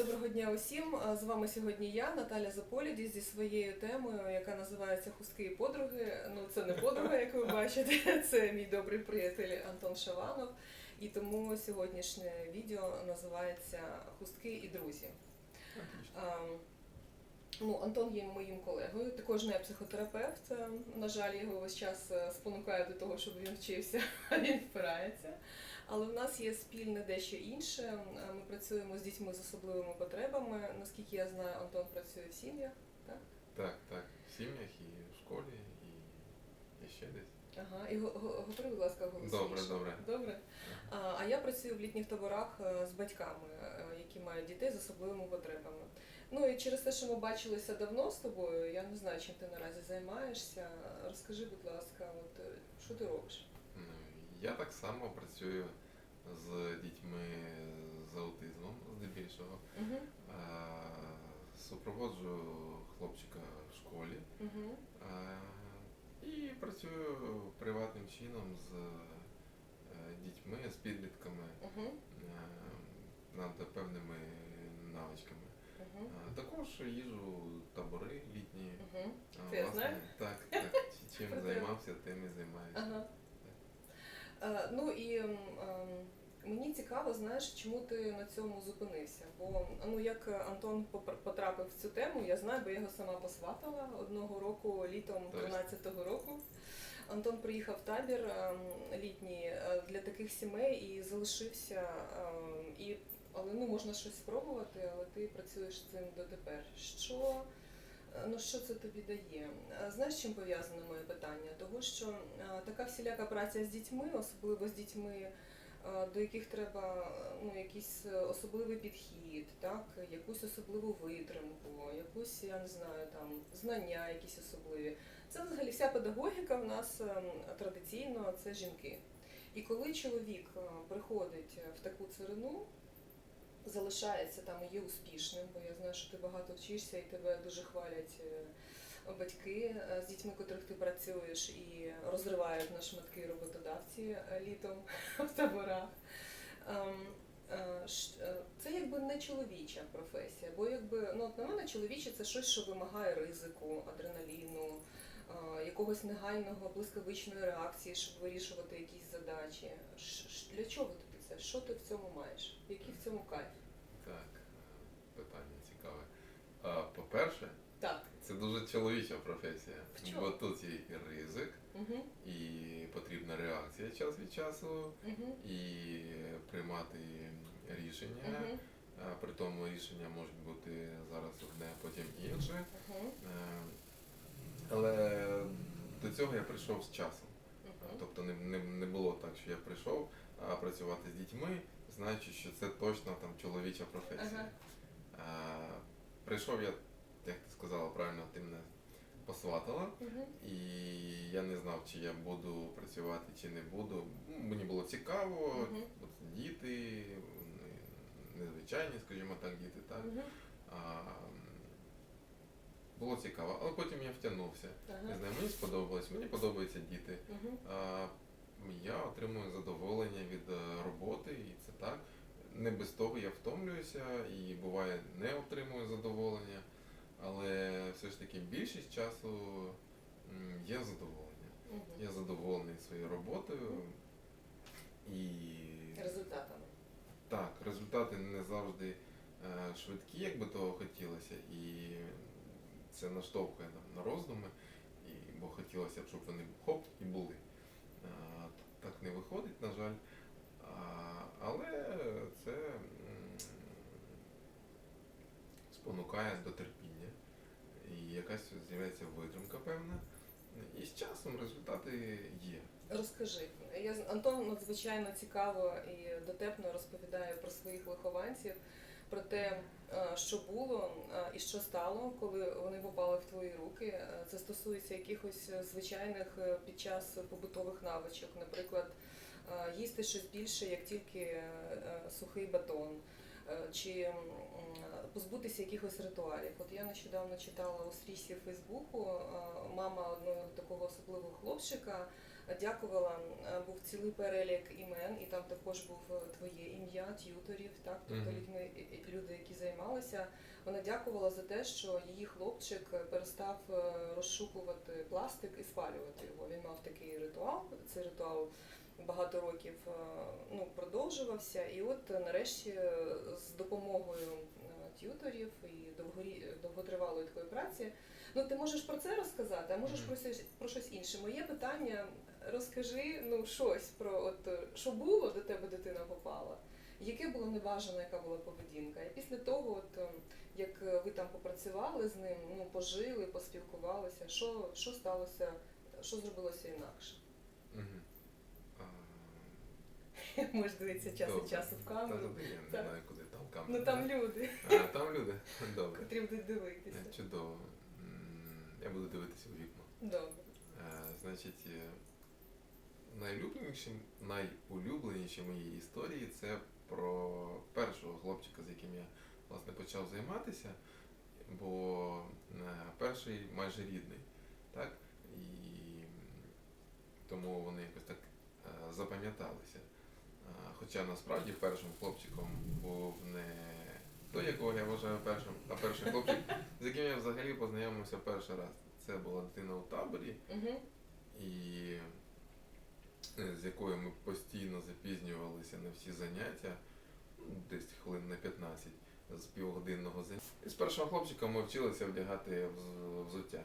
Доброго дня усім. З вами сьогодні я, Наталя Заполіді, зі своєю темою, яка називається Хустки і подруги. Ну, це не подруга, як ви бачите, це мій добрий приятель Антон Шаванов. І тому сьогоднішнє відео називається Хустки і друзі. Ну, Антон є моїм колегою, також не психотерапевт. На жаль, його весь час спонукає до того, щоб він вчився, а він впирається. Але в нас є спільне дещо інше. Е, Ми працюємо з дітьми з особливими потребами. Наскільки я знаю, Антон працює в сім'ях. Так? Так, так. В сім'ях і в школі, і, ще десь. Ага, і го- го- говори, будь ласка, голосніше. Добре, добре. Добре. А, а я працюю в літніх таборах е, з батьками, е, які мають дітей з особливими потребами. Ну і через те, що ми бачилися давно з тобою, я не знаю, чим ти наразі займаєшся. Розкажи, будь ласка, от що ти робиш? Я так само працюю з дітьми з аутизмом, здебільшого. Угу. А, Супроводжую хлопчика в школі Угу. і працюю приватним чином з е, дітьми, з підлітками Угу. над певними навичками. Угу. Також їжу табори літні. Угу. А, власне, знаю. Так, так. Чим займався, тим і займаюся. Ага. Е, ну і ем, мені цікаво, знаєш, чому ти на цьому зупинився? Бо ну як Антон потрапив в цю тему, я знаю, бо я його сама посватала одного року, літом 13-го року. Антон приїхав в табір ем, літній е, для таких сімей і залишився. ем, І, але ну можна щось спробувати, але ти працюєш з цим дотепер. Що Ну, що це тобі дає? Е, Знаєш, чим пов'язане моє питання? Того, що е, така всіляка праця з дітьми, особливо з дітьми, е, до яких треба е, ну, якийсь е, особливий підхід, так? якусь особливу витримку, якусь, я не знаю, там, знання якісь особливі. Це взагалі вся педагогіка в нас е, традиційно це жінки. І коли чоловік е, приходить в таку царину, залишається там і є успішним, бо я знаю, що ти багато вчишся і тебе дуже хвалять е, батьки е, з дітьми, котрих ти працюєш, і розривають на шматки роботодавці е, літом в таборах. Ем, Це якби не чоловіча професія, бо якби ну от на мене чоловіче це щось, що вимагає ризику, адреналіну, якогось негайного блискавичної реакції, щоб вирішувати якісь задачі. Для чого тобі це? Що ти в цьому маєш? Який в цьому кайф? Так, е, питання цікаве. По-перше, Так. це дуже чоловіча професія, чому? бо тут є і ризик, Угу. і потрібна реакція час від часу, Угу. і приймати рішення. Угу. При тому рішення можуть бути зараз одне, а потім інше. Угу. Але до цього я прийшов з часом. Тобто не, не, не було так, що я прийшов працювати з дітьми, знаючи, що це точно там чоловіча професія. А, прийшов я, як ти сказала правильно, ти мене посватала, Угу. і я не знав, чи я буду працювати, чи не буду. Мені було цікаво, Мгм. от діти, незвичайні, скажімо так, діти, так. Угу. А, було цікаво, але потім я втягнувся. Не знаю, мені сподобалось, мені подобаються діти. Угу. А, Я отримую задоволення від е, роботи, і це так. Не без того я втомлююся і буває не отримую задоволення, але все ж таки більшість часу є задоволення. Угу. Я задоволений своєю роботою і Результатами. так, результати не завжди е, швидкі, як би того хотілося, і це наштовхує нам на роздуми, і, бо хотілося б, щоб вони хоп і були. А, так не виходить, на жаль. А, але це м, спонукає до терпіння. І якась з'являється витримка певна. І з часом результати є. Розкажи. Я Антон надзвичайно цікаво і дотепно розповідає про своїх вихованців, про те, е, що було е, і що стало, коли вони попали в твої руки. Е, Це стосується якихось звичайних під час побутових навичок, наприклад, їсти щось більше, як тільки сухий батон. Е, Чи позбутися якихось ритуалів. От я нещодавно читала у стрічці Фейсбуку, е, мама одного такого особливого хлопчика дякувала. Е, Був цілий перелік імен, і там також був твоє ім'я, т'юторів, так, тобто людьми, люди, які займалися. Вона дякувала за те, що її хлопчик перестав розшукувати пластик і спалювати його. Він мав такий ритуал. Цей ритуал багато років е, ну, продовжувався. І от е, нарешті е, з допомогою т'юторів і довгорі... довготривалої такої праці. Ну, ти можеш про це розказати, а можеш про щось про щось інше. Моє питання: розкажи ну щось про от що було до тебе дитина попала. Яке було небажано, яка була поведінка? І після того, от як ви там попрацювали з ним, ну пожили, поспілкувалися, що, що сталося, що зробилося інакше? Мгм. Можеш дивитися час від часу в Та камеру. туди я не Так. знаю, куди там камера. Ну там люди, А, там люди? Добре. котрі будуть дивитися. Чудово. Я буду дивитися у вікно. Добре. Е, Значить, е, найулюбленіші, найулюбленіші мої історії це про першого хлопчика, з яким я власне почав займатися, бо е, перший майже рідний, так? І тому вони якось так запам'яталися. Хоча насправді першим хлопчиком був не той, якого я вважаю першим, а перший хлопчик, з яким я взагалі познайомився перший раз. Це була дитина у таборі, і е, з якою ми постійно запізнювалися на всі заняття, десь хвилин на 15 з півгодинного заняття. І з першого хлопчика ми вчилися вдягати вз- взуття.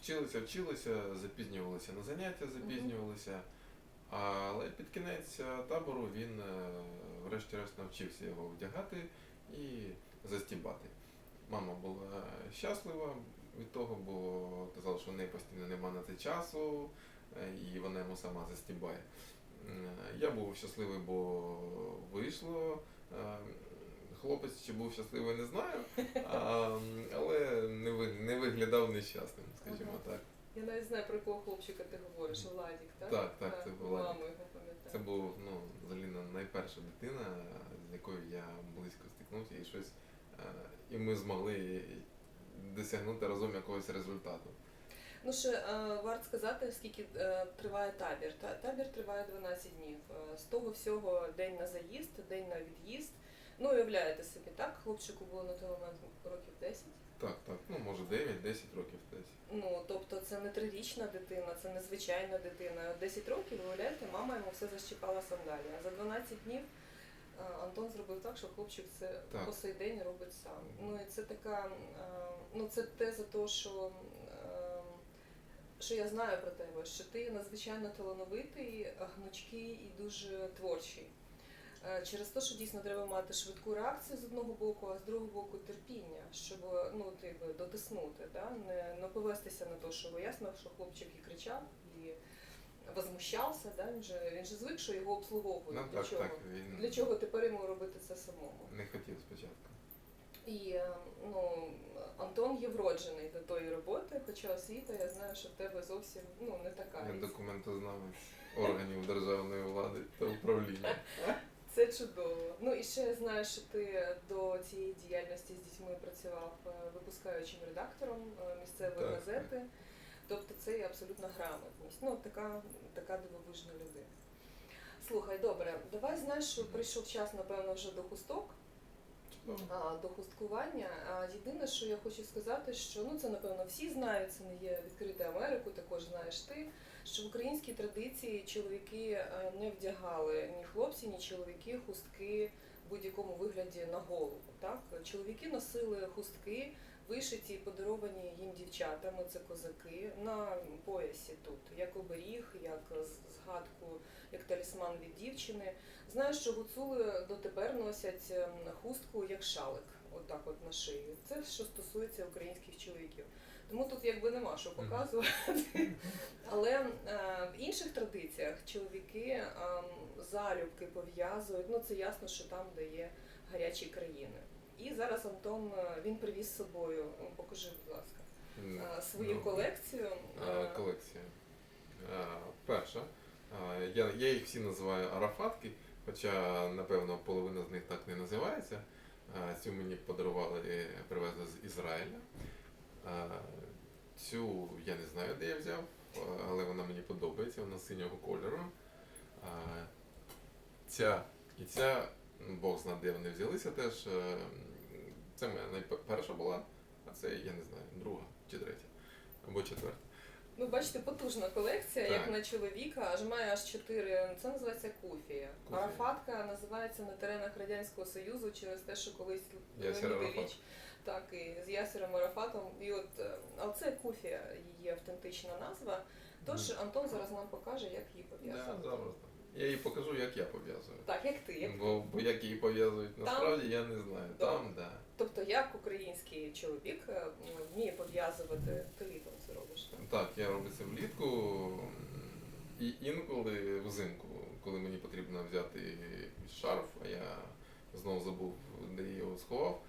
Вчилися, вчилися, запізнювалися на заняття, запізнювалися. Але під кінець е, табору він е, врешті-решт навчився його вдягати і застібати. Мама була щаслива від того, бо казала, що в неї постійно нема на це часу, е, і вона йому сама застібає. Я був щасливий, бо вийшло. Е, Хлопець чи був щасливий, не знаю, але не, виглядав нещасним, скажімо так. Я навіть знаю, про якого хлопчика ти говориш, Владік, так? Так, так, це був Владік. Мама його пам'ятає. Це був ну, взагалі найперша дитина, з якою я близько стикнувся і щось. е, І ми змогли досягнути разом якогось результату. Ну ще е, варто сказати, скільки е, триває табір. Табір триває 12 днів. З того всього день на заїзд, день на від'їзд. Ну, уявляєте собі, так? Хлопчику було на той момент років 10. Так, так, ну може 9-10 років десь. Ну, тобто це не трирічна дитина, це не звичайна дитина. 10 років, виявляєте, мама йому все защіпала сандалі. А за 12 днів е, Антон зробив так, що хлопчик це Так. по сей день робить сам. Ну і це така, е, ну це те за те, що, е, що я знаю про тебе, що ти надзвичайно талановитий, гнучкий і дуже творчий. Е, Через те, що дійсно треба мати швидку реакцію з одного боку, а з другого боку терпіння, щоб ну, ти би, дотиснути, да? не, не повестися на те, що бо ясно, що хлопчик і кричав, і возмущався, да? він, же, він же звик, що його обслуговують. Ну для так, чого? так, він Для чого тепер йому робити це самому? не хотів спочатку. І е, ну, Антон є вроджений до тої роботи, хоча освіта, я знаю, що в тебе зовсім ну, не така. Я документознавець органів державної влади та управління. Це чудово. Ну і ще знаю, що ти до цієї діяльності з дітьми працював е, випускаючим редактором е, місцевої Так, газети. Тобто це є абсолютна грамотність. Ну, така, така дивовижна людина. Слухай, добре, давай знаєш, що прийшов час, напевно, вже до хусток. До хусткування. Єдине, що я хочу сказати, що ну це напевно всі знають, це не є відкрите Америку, також знаєш ти. Що в українській традиції чоловіки е, не вдягали ні хлопці, ні чоловіки хустки в будь-якому вигляді на голову. Так чоловіки носили хустки, вишиті і подаровані їм дівчатами, це козаки, на поясі тут, як оберіг, як згадку, як талісман від дівчини. Знаю, що гуцули дотепер носять ем, хустку як шалик, отак от на шиї. Це що стосується українських чоловіків. Тому тут якби нема що показувати. Але е, в інших традиціях чоловіки ем, залюбки пов'язують. Ну це ясно, що там, де є гарячі країни. І зараз Антон е, він привіз з собою. Покажи, будь ласка, е, свою ну, колекцію. Е, Е, колекція. Е, Перша. Е, Я, я їх всі називаю арафатки, хоча, напевно, половина з них так не називається. Е, Цю мені подарували, е, привезли з Ізраїля. Е, Цю я не знаю, де я взяв. але вона мені подобається, вона синього кольору. Ця і ця, Бог знає, де вони взялися теж. Це моя найперша була, а це, я не знаю, друга чи третя. Або четверта. Ну, бачите, потужна колекція, як на чоловіка, аж має аж чотири. Це називається куфія. Куфія. Арафатка називається на теренах Радянського Союзу через те, що колись Ясер Леонід Арафат. Ілліч, так, і з Ясером Арафатом. І от, але це куфія, її автентична назва. Тож Антон зараз нам покаже, як її Да, пов'язувати. запросто. Я їй покажу, як я пов'язую. Так, як ти, як Бо, бо як її пов'язують насправді, я не знаю. Добре. Там, да. Тобто, як український чоловік е, вміє пов'язувати, ти літом це робиш. так? Так, я роблю це влітку і інколи взимку, коли мені потрібно взяти шарф, а я знову забув, де я його сховав,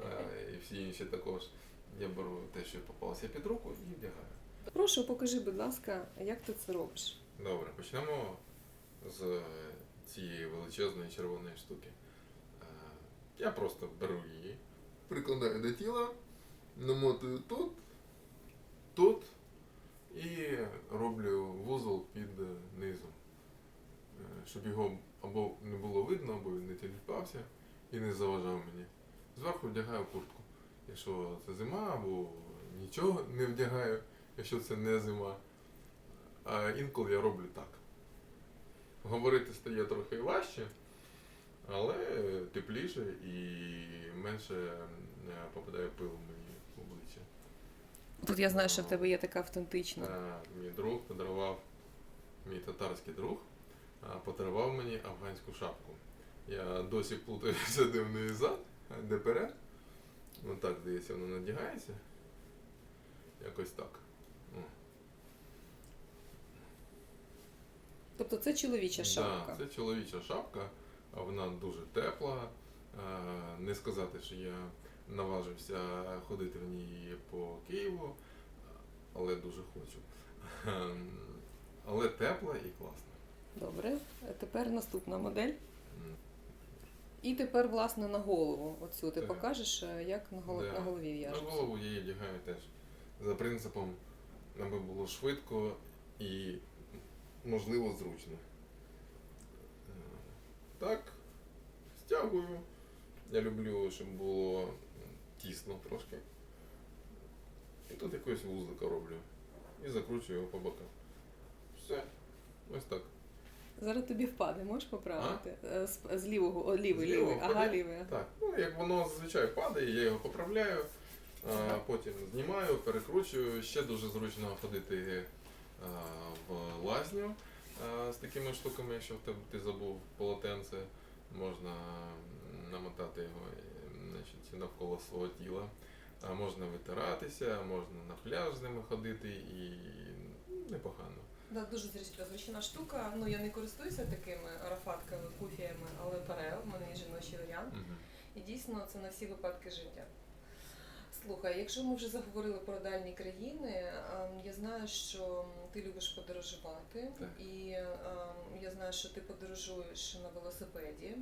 е, і всі інші також. Я беру те, що попалося під руку, і вдягаю. Прошу, покажи, будь ласка, як ти це робиш. Добре, почнемо з цієї величезної червоної штуки. Е, Я просто беру її, прикладаю до тіла, намотую тут, тут і роблю вузол під низом, Е, щоб його або не було видно, або він не тіліпався і не заважав мені. Зверху вдягаю куртку. Якщо це зима, або нічого не вдягаю, якщо це не зима. А інколи я роблю так. Говорити стає трохи важче, але тепліше і менше е, попадає пил мені в обличчя. Тут я знаю, що в тебе є така автентична. Так, мій друг подарував, мій татарський друг, подарував мені афганську шапку. Я досі плутаюся, де в неї зад, де перед. Ну так, здається, воно надягається. Якось так. О. Тобто це чоловіча шапка. Да, це чоловіча шапка, вона дуже тепла. Е, Не сказати, що я наважився ходити в ній по Києву, але дуже хочу. Ем, Але тепла і класна. Добре. Тепер наступна модель. І тепер, власне, на голову. Оцю ти Так. покажеш, е, як на, голо- Да. на голові На голову я її вдягаю теж за принципом, аби було швидко і можливо зручно. Так, стягую. Я люблю, щоб було тісно трошки. І тут якогось вузлика роблю. І закручую його по бокам. Все. Ось так. Зараз тобі впаде, можеш поправити? Е, З, з лівого, о, лівий, З лівого лівий. Ага, лівий. Так, ну як воно зазвичай падає, я його поправляю, а, потім знімаю, перекручую. Ще дуже зручно ходити а, в лазню з такими штуками, якщо ти забув полотенце, можна намотати його е, значить, навколо свого тіла. А можна витиратися, можна на пляж з ними ходити і ну, непогано. Да, дуже зручна штука. Ну я не користуюся такими арафатками, куфіями, але бере, в мене є жіночий варіант. Мгм. І дійсно це на всі випадки життя. Слухай, якщо ми вже заговорили про дальні країни, ем, я знаю, що ти любиш подорожувати, Так. і ем, я знаю, що ти подорожуєш на велосипеді. Е,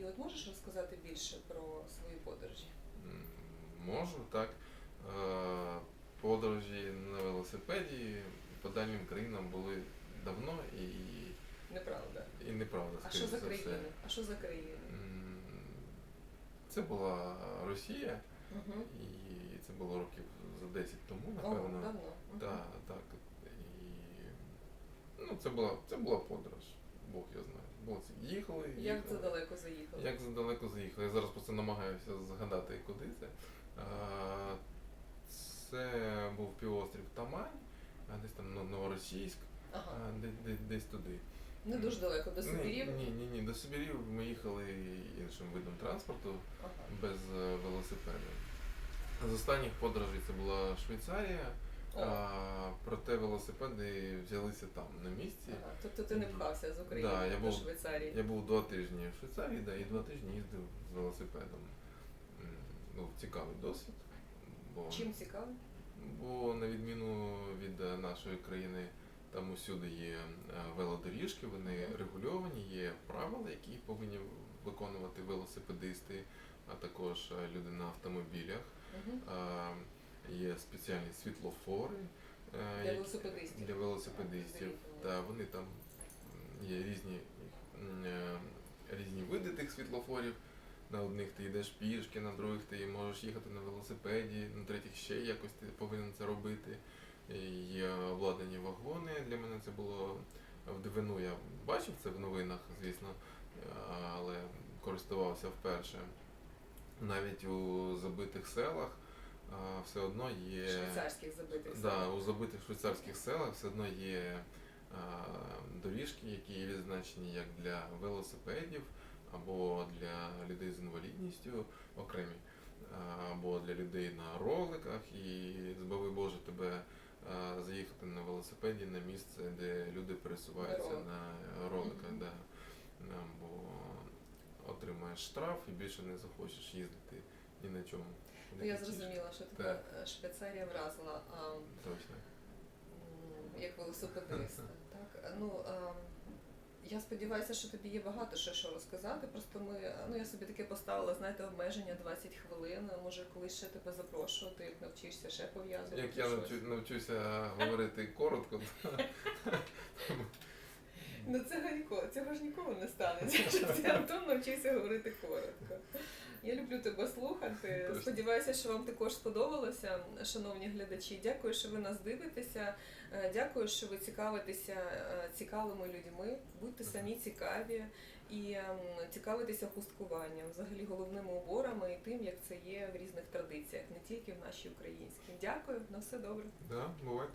І от можеш розказати більше про свої подорожі? Можу, так. Е, Подорожі на велосипеді по дальнім країнам були давно і, Неправда. і неправда. А що за країни? А що за країни? Це була Росія, Угу. і це було років за 10 тому, О, напевно. давно. Мгм. Так, так. Ну, це була, це була подорож, Бог я знаю. Було це їхали. Як їхали. це далеко заїхали? Як задалеко заїхали? Я зараз просто намагаюся згадати, куди це. Це був півострів Тамань, а десь там Новоросійськ, Ага. а, де- де- десь туди. Не дуже далеко, до Сибірів? Ні, ні, ні, до Сибірів ми їхали іншим видом транспорту Ага. без е, велосипеду. З останніх подорожей це була Швейцарія. А, проте велосипеди взялися там на місці. Ага. Тобто ти не пхався з України Да, я до був- Швейцарії? Я був два тижні в Швейцарії, да, і два тижні їздив з велосипедом. М, Ну, цікавий досвід. Бо, Чим цікаво? бо на відміну від е, нашої країни, там усюди є е, велодоріжки, вони регульовані, є правила, які повинні виконувати велосипедисти, а також е, люди на автомобілях. Угу. А, Є спеціальні світлофори, е, Для велосипедистів. для велосипедистів. Та вони там є різні, е, різні види тих світлофорів. На одних ти йдеш пішки, на других ти можеш їхати на велосипеді, на третіх ще якось ти повинен це робити. Є обладнані вагони. Для мене це було в дивину. Я бачив це в новинах, звісно, але користувався вперше. Навіть у забитих селах все одно є. Швейцарських забитих. Да, у забитих швейцарських селах все одно є доріжки, які відзначені як для велосипедів, або для людей з інвалідністю окремі, або для людей на роликах. І збави Боже тебе заїхати на велосипеді на місце, де люди пересуваються роликах. на роликах. Мгм. Да. Бо отримаєш штраф і більше не захочеш їздити ні на чому. Ну, я зрозуміла, що тебе Так. е, Швейцарія вразила а, Точно. як велосипедиста. так? Ну, а, я сподіваюся, що тобі є багато ще що розказати. Просто ми, ну я собі таке поставила, знаєте, обмеження 20 хвилин. Може, колись ще тебе запрошувати, як навчишся ще пов'язувати. Як я навчу, навчуся говорити коротко, Ну це Ганько, цього ж ніколи не станеться. що ти Антон навчився говорити коротко. Я люблю тебе слухати. Сподіваюся, що вам також сподобалося, шановні глядачі. Дякую, що ви нас дивитеся. Е, Дякую, що ви цікавитеся е, цікавими людьми. Будьте самі цікаві і ем, цікавитеся хусткуванням, взагалі головними уборами і тим, як це є в різних традиціях, не тільки в нашій українській. Дякую, на все добре. да, бувайте.